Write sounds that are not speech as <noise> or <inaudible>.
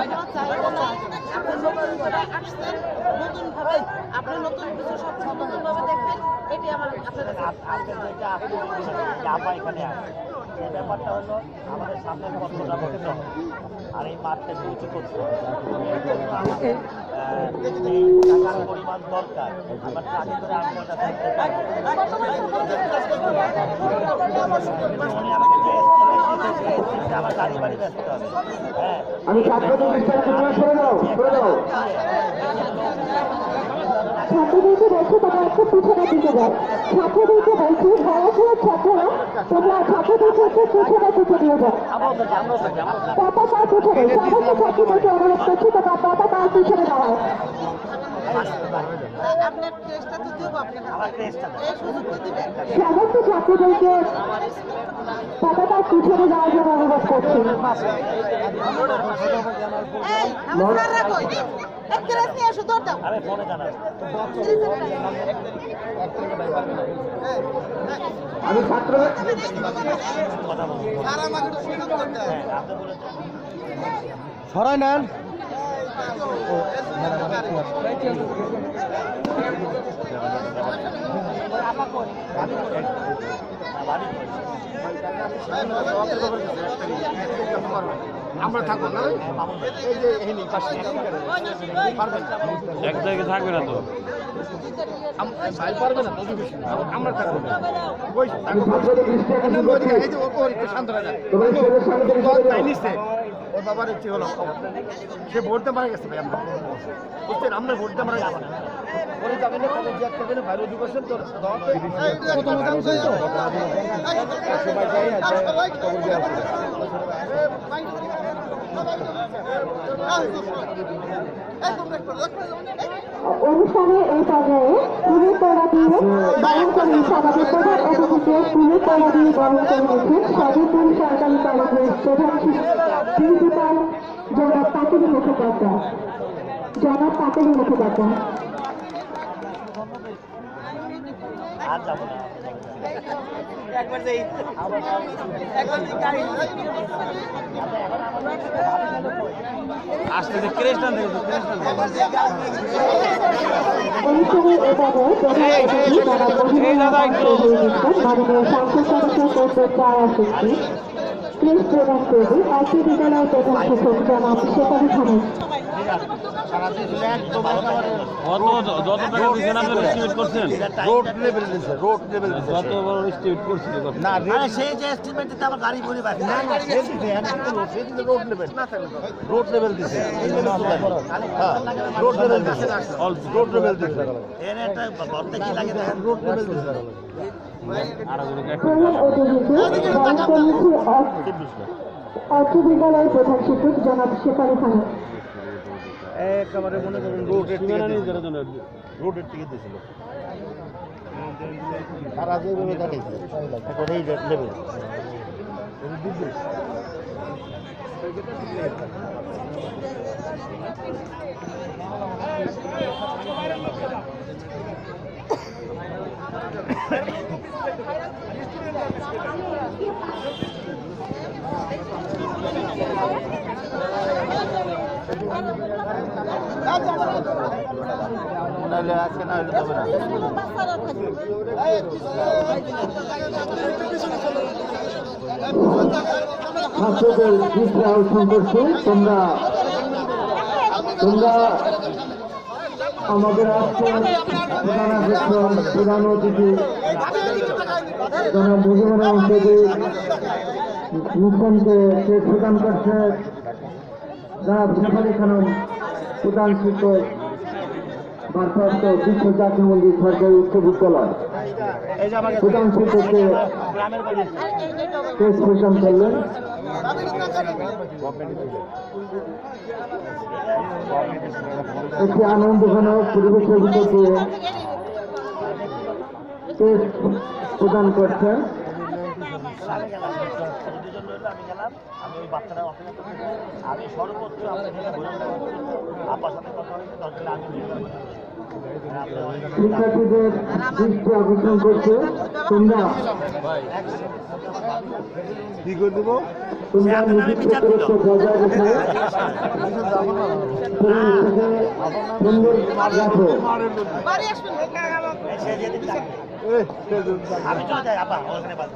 আমার আপনি নতুন করে আসছেন নতুন ভাবে আপনি নতুন কিছু সব নতুন ভাবে দেখবেন এটি আমার আপনাদের আপনি এখানে আছে ব্যাপারটা হলো আমাদের সামনে কতটা বছর আর এই মাঠটা নিচু করতে হবে। টাকার পরিমাণ দরকার আমরা ট্রাকে করে চাচ্ছি। উনি আমাকে যে estimate দিয়েছে, সেই estimate আমার গাড়ি বাড়ি বেচতে হবে হ্যাঁ আমি ছাত্রদের বিস্তারিত তোমরা সরে যাও সরে যাও ছাত্রদেরকে বলছি তারা একটু পিছনের দিকে যায় ছাত্রদেরকে বলছি পড়াশোনার ছাত্ররা তোমরা ছাত্রদেরকে একটু পিছনের দিকে দিয়ে যাও থাকি পতাকার পিছনে সমস্ত ছাত্রদেরকে অনুরোধ করছি তোমরা পতাকার পিছনে দাঁড়াও সমস্ত ছাত্রদেরকে পতাকার পিছনে যাওয়ার জন্য অনুরোধ করছি আমি আমি ছাত্র হ্যাঁ সরাই নেন আমরা থাকব না। এই যে এক জায়গায় থাকবে না তো। পারবে না আমরা থাকব শান্ত হয়ে ওর বাবার একটু হলো সে ভোট দিয়ে মারা গেছে ভাই আমরা। বুঝছেন? আমরা ভোট দিয়ে মারা গেছে। ওরে যাবেন না কলেজ জিয়াত করবেন বাইরে অধিবাসন তো প্রথম অধিকাংশ তো। সবাই যাই না কবর দিয়ে আসবে। অনুষ্ঠানে এই পর্যায়ে পুলিশ তোড়া দিয়ে বরণ করে সমাজের প্রধান অতিথিকে পুলিশ তোড়া দিয়ে বরণ করে সদরপুর সরকারি কলেজের প্রধান প্রিন্সিপাল জনাব পাতিলি মুখোপাধ্যায়। জনাব পাতিলি মুখোপাধ্যায়। আর যাব না। একবার যাই। একবার গাড়ি আসতে অনুষ্ঠানে এ পর্যায়ে প্রধান করবে একটি। প্রধান শিক্ষক জনাব শেফালি খানের কত যত টাকা দিচ্ছেন আপনারা এস্টিমেট করছেন রোড লেভেল দিছে রোড লেভেল যত বড় এস্টিমেট করছিল না সেই যে estimate দিতে আমার গাড়ি পরি বাকি না না সে দিছে রোড লেভেল রোড লেভেল দিছে হ্যাঁ রোড লেভেল দিছে। রোড লেভেল দিছে। এর একটা বলতে কি লাগে দেখেন? রোড লেভেল দিছে। আরও যদি এক প্রধান অর্থ বিদ্যালয়ের শিক্ষক জনাব শেফালি খানের। একেবারে মনে করেন সীমানা নির্ধারণের জন্য রোডের টিকিট দিয়েছিল। তারা যেভাবে দেখাইছে এখন এই লেভেল। নাহলে <laughs> ছাত্রদের তোমরা তোমরা আমাদের আজকে প্রধান অতিথি মুখ্যমন্ত্রী সে প্রদান করছে। প্রধান শিক্ষক ভারপ্রাপ্ত বিশ্ব জাতীয় মন্দির সরকারি উচ্চ বিদ্যালয়। প্রধান শিক্ষককে শেষ করলেন, একটি আনন্দজনক পরিবেশের প্রদান করছেন আমি গেলাম দুজন রইল আমি গেলাম আমি ওই বাচ্চারা অপেক্ষা করছি আমি সর্বোচ্চ আপনার আব্বার সাথে কথা হয়েছে দরকার আমি শিক্ষার্থীদের দৃষ্টি আকর্ষণ করছে। তোমরা কি করে দেবো তোমরা নিযুক্ত দূরত্ব বজায় রেখে সুন্দর রাখো বাড়ি আসবেন সে যেদিন যাবে। আমি চলে যাই আব্বা ওখানে বাস।